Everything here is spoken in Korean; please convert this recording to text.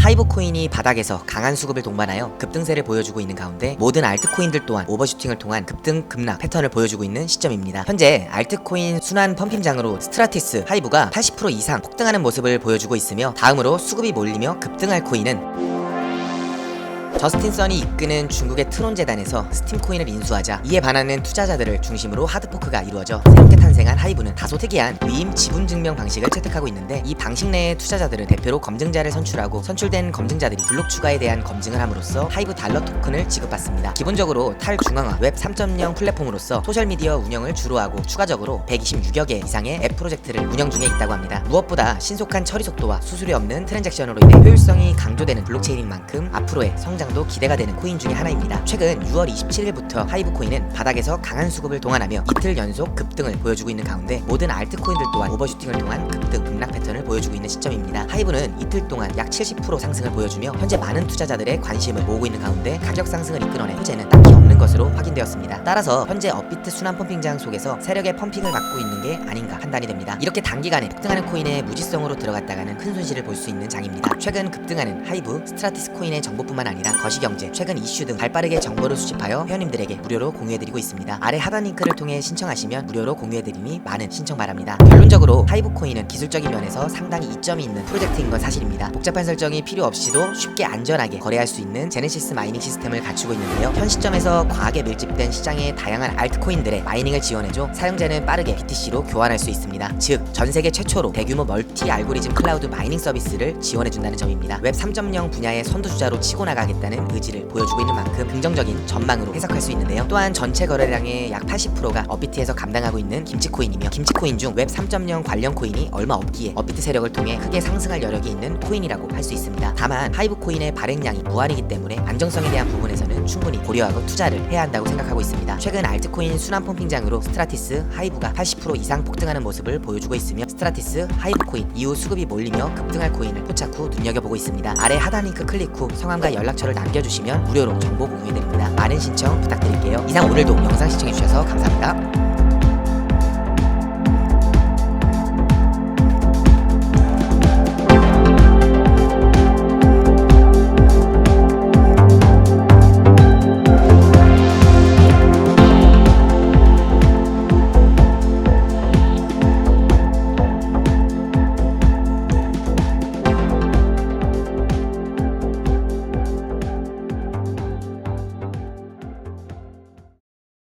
하이브 코인이 바닥에서 강한 수급을 동반하여 급등세를 보여주고 있는 가운데 모든 알트코인들 또한 오버슈팅을 통한 급등 급락 패턴을 보여주고 있는 시점입니다. 현재 알트코인 순환 펌핑장으로 스트라티스 하이브가 80% 이상 폭등하는 모습을 보여주고 있으며 다음으로 수급이 몰리며 급등할 코인은 저스틴 선이 이끄는 중국의 트론 재단에서 스팀 코인을 인수하자 이에 반하는 투자자들을 중심으로 하드포크가 이루어져 새롭게 탄생한 하이브는 다소 특이한 위임 지분 증명 방식을 채택하고 있는데 이 방식 내의 투자자들은 대표로 검증자를 선출하고 선출된 검증자들이 블록 추가에 대한 검증을 함으로써 하이브 달러 토큰을 지급받습니다. 기본적으로 탈중앙화 웹 3.0 플랫폼으로서 소셜미디어 운영을 주로 하고 추가적으로 126여 개 이상의 앱 프로젝트를 운영 중에 있다고 합니다. 무엇보다 신속한 처리 속도와 수수료 없는 트랜잭션으로 인해 효율성이 강조되는 블록체인인 만큼 앞으로의 성장 도 기대가 되는 코인 중에 하나입니다. 최근 6월 27일부터 하이브 코인은 바닥에서 강한 수급을 동반하며 이틀 연속 급등을 보여주고 있는 가운데 모든 알트코인들 또한 오버슈팅을 통한 급등 급락 패턴을 보여주고 있는 시점입니다. 하이브는 이틀 동안 약 70% 상승을 보여주며 현재 많은 투자자들의 관심을 모으고 있는 가운데 가격 상승을 이끌어낸 현재는 딱히 없는 것으로 확인되었습니다. 따라서 현재 업비트 순환 펌핑장 속에서 세력의 펌핑을 받고 있는 게 아닌가 판단이 됩니다. 이렇게 단기간에 급등하는 코인의 무지성으로 들어갔다가는 큰 손실을 볼 수 있는 장입니다. 최근 급등하는 하이브, 스트라티스 코인의 정보뿐만 아니라 거시경제, 최근 이슈 등 발빠르게 정보를 수집하여 회원님들에게 무료로 공유해드리고 있습니다. 아래 하단 링크를 통해 신청하시면 무료로 공유해드리니 많은 신청 바랍니다. 결론적으로 하이브 코인은 기술적인 면에서 상당히 이점이 있는 프로젝트인 건 사실입니다. 복잡한 설정이 필요 없이도 쉽게 안전하게 거래할 수 있는 제네시스 마이닝 시스템을 갖추고 있는데요. 현 시점에서 과하게 밀집된 시장의 다양한 알트코인들의 마이닝을 지원해줘 사용자는 빠르게 BTC로 교환할 수 있습니다. 즉, 전 세계 최초로 대규모 멀티 알고리즘 클라우드 마이닝 서비스를 지원해준다는 점입니다. 웹 3.0 분야의 선두주자로 치고 나가겠다는 의지를 보여주고 있는 만큼 긍정적인 전망으로 해석할 수 있는데요. 또한 전체 거래량의 약 80%가 업비트에서 감당하고 있는 김치코인이며 김치코인 중 웹 3.0 관련 코인이 얼마 없기에 업비트 세력을 통해 크게 상승할 여력이 있는 코인이라고 할 수 있습니다. 다만 하이브 코인의 발행량이 무한이기 때문에 안정성에 대한 부분에서는 충분히 고려하고 투자를 해야 한다고 생각하고 있습니다. 최근 알트코인 순환 펌핑장으로 스트라티스 하이브가 80% 이상 폭등하는 모습을 보여주고 있으며 스트라티스 하이브 코인 이후 수급이 몰리며 급등할 코인을 포착 후 눈여겨보고 있습니다. 아래 하단 링크 클릭 후 성함과 연락처를 남겨주시면 무료로 정보 공유해드립니다. 많은 신청 부탁드릴게요. 이상 오늘도 영상 시청해주셔서 감사합니다.